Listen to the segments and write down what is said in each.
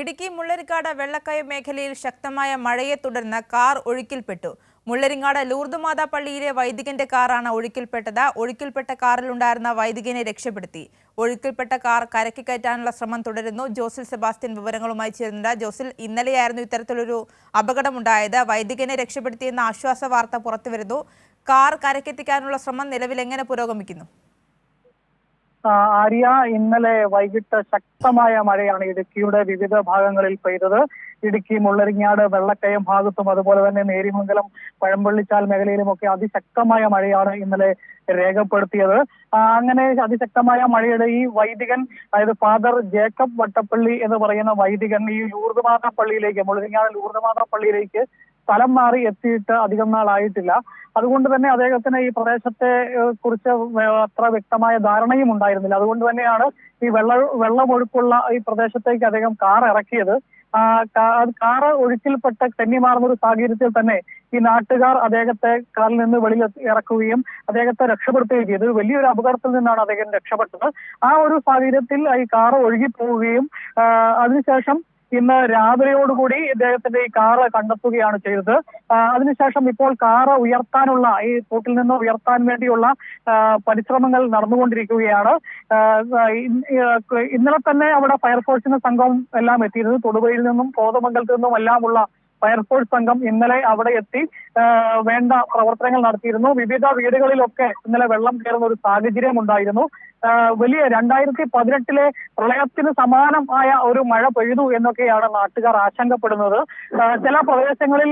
ഇടുക്കി മുള്ളരിക്കാട് വെള്ളക്കയം മേഖലയിൽ ശക്തമായ മഴയെ തുടർന്ന് കാർ ഒഴുക്കിൽപ്പെട്ടു. മുള്ളരിങ്ങാട് ലൂർദുമാതാ പള്ളിയിലെ വൈദികന്റെ കാറാണ് ഒഴുക്കിൽപ്പെട്ടത്. ഒഴുക്കിൽപ്പെട്ട കാറിലുണ്ടായിരുന്ന വൈദികനെ രക്ഷപ്പെടുത്തി. ഒഴുക്കിൽപ്പെട്ട കാർ കരക്കി കയറ്റാനുള്ള ശ്രമം തുടരുന്നു. ജോസിൽ സെബാസ്റ്റ്യൻ വിവരങ്ങളുമായി ചേരുന്നുണ്ട്. ജോസിൽ ഇന്നലെയായിരുന്നു ഇത്തരത്തിലൊരു അപകടമുണ്ടായത്. വൈദികനെ രക്ഷപ്പെടുത്തിയെന്ന ആശ്വാസ വാർത്ത പുറത്തുവരുന്നു. കാർ കരക്കെത്തിക്കാനുള്ള ശ്രമം നിലവിൽ എങ്ങനെ പുരോഗമിക്കുന്നു? ആര്യ ഇന്നലെ വൈകിട്ട് ശക്തമായ മഴയാണ് ഇടുക്കിയുടെ വിവിധ ഭാഗങ്ങളിൽ പെയ്തത്. ഇടുക്കി മുള്ളരിങ്ങാട് വെള്ളക്കയം ഭാഗത്തും അതുപോലെ തന്നെ നേരിമംഗലം പഴമ്പള്ളിച്ചാൽ മേഖലയിലുമൊക്കെ അതിശക്തമായ മഴയാണ് ഇന്നലെ രേഖപ്പെടുത്തിയത്. അങ്ങനെ അതിശക്തമായ മഴയുടെ ഈ വൈദികൻ അതായത് ഫാദർ ജേക്കബ് വട്ടപ്പള്ളി എന്ന് പറയുന്ന വൈദികൻ ഈ ലൂർദ്മാത പള്ളിയിലേക്ക് മുള്ളരിങ്ങാട് ലൂർദ്മാത പള്ളിയിലേക്ക് സ്ഥലം മാറി എത്തിയിട്ട് അധികം നാളായിട്ടില്ല. അതുകൊണ്ട് തന്നെ അദ്ദേഹത്തിന് ഈ പ്രദേശത്തെ കുറിച്ച് അത്ര വ്യക്തമായ ധാരണയും ഉണ്ടായിരുന്നില്ല. അതുകൊണ്ട് തന്നെയാണ് ഈ വെള്ള വെള്ളമൊഴുക്കുള്ള ഈ പ്രദേശത്തേക്ക് അദ്ദേഹം കാർ ഇറക്കിയത്. കാർ ഒഴുക്കിൽപ്പെട്ട് തെന്നിമാറുന്ന ഒരു സാഹചര്യത്തിൽ തന്നെ ഈ നാട്ടുകാർ അദ്ദേഹത്തെ കാറിൽ നിന്ന് വെളിയിൽ ഇറക്കുകയും അദ്ദേഹത്തെ രക്ഷപ്പെടുത്തുകയും ചെയ്തു. വലിയൊരു അപകടത്തിൽ നിന്നാണ് അദ്ദേഹം രക്ഷപ്പെട്ടത്. ആ ഒരു സാഹചര്യത്തിൽ ഈ കാർ ഒഴുകി പോവുകയും അതിനുശേഷം ഇന്ന് രാവിലെയോടുകൂടി ഇദ്ദേഹത്തിന്റെ ഈ കാറ് കണ്ടെത്തുകയാണ് ചെയ്തത്. അതിനുശേഷം ഇപ്പോൾ കാറ് ഉയർത്താനുള്ള ഈ കൂട്ടിൽ നിന്ന് ഉയർത്താൻ വേണ്ടിയുള്ള പരിശ്രമങ്ങൾ നടന്നുകൊണ്ടിരിക്കുകയാണ്. ഇന്നലെ തന്നെ അവിടെ ഫയർഫോഴ്സിന്റെ സംഘം എല്ലാം എത്തിയിരുന്നു. തൊടുപുഴയിൽ നിന്നും കോതമംഗലത്തു നിന്നും എല്ലാമുള്ള ഫയർഫോഴ്സ് സംഘം ഇന്നലെ അവിടെ എത്തി. വേണ്ട പ്രവർത്തനങ്ങൾ നടത്തിയിരുന്നു. വിവിധ വീടുകളിലൊക്കെ ഇന്നലെ വെള്ളം കയറുന്ന ഒരു സാഹചര്യം ഉണ്ടായിരുന്നു. വലിയ രണ്ടായിരത്തി പതിനെട്ടിലെ പ്രളയത്തിന് സമാനമായ ഒരു മഴ പെയ്തു എന്നൊക്കെയാണ് നാട്ടുകാർ ആശങ്കപ്പെടുന്നത്. ചില പ്രദേശങ്ങളിൽ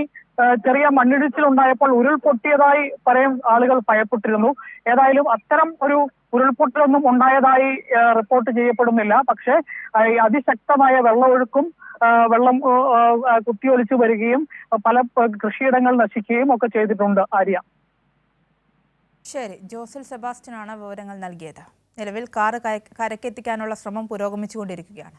ചെറിയ മണ്ണിടിച്ചിൽ ഉണ്ടായപ്പോൾ ഉരുൾപൊട്ടിയതായി പറയും ആളുകൾ ഭയപ്പെട്ടിരുന്നു. ഏതായാലും അത്തരം ഒരു ഉരുൾപൊട്ടലൊന്നും ഉണ്ടായതായി റിപ്പോർട്ട് ചെയ്യപ്പെടുന്നില്ല. പക്ഷേ അതിശക്തമായ വെള്ളമൊഴുക്കും വെള്ളം കുത്തിയൊലിച്ചു വരികയും പല കൃഷിയിടങ്ങൾ നശിക്കുകയും ഒക്കെ ചെയ്തിട്ടുണ്ട് ആര്യ. ശരി. ജോസിൽ സെബാസ്റ്റ്യനാണ് വിവരങ്ങൾ നൽകിയത്. നിലവിൽ കാറ് കരക്കെത്തിക്കാനുള്ള ശ്രമം പുരോഗമിച്ചുകൊണ്ടിരിക്കുകയാണ്.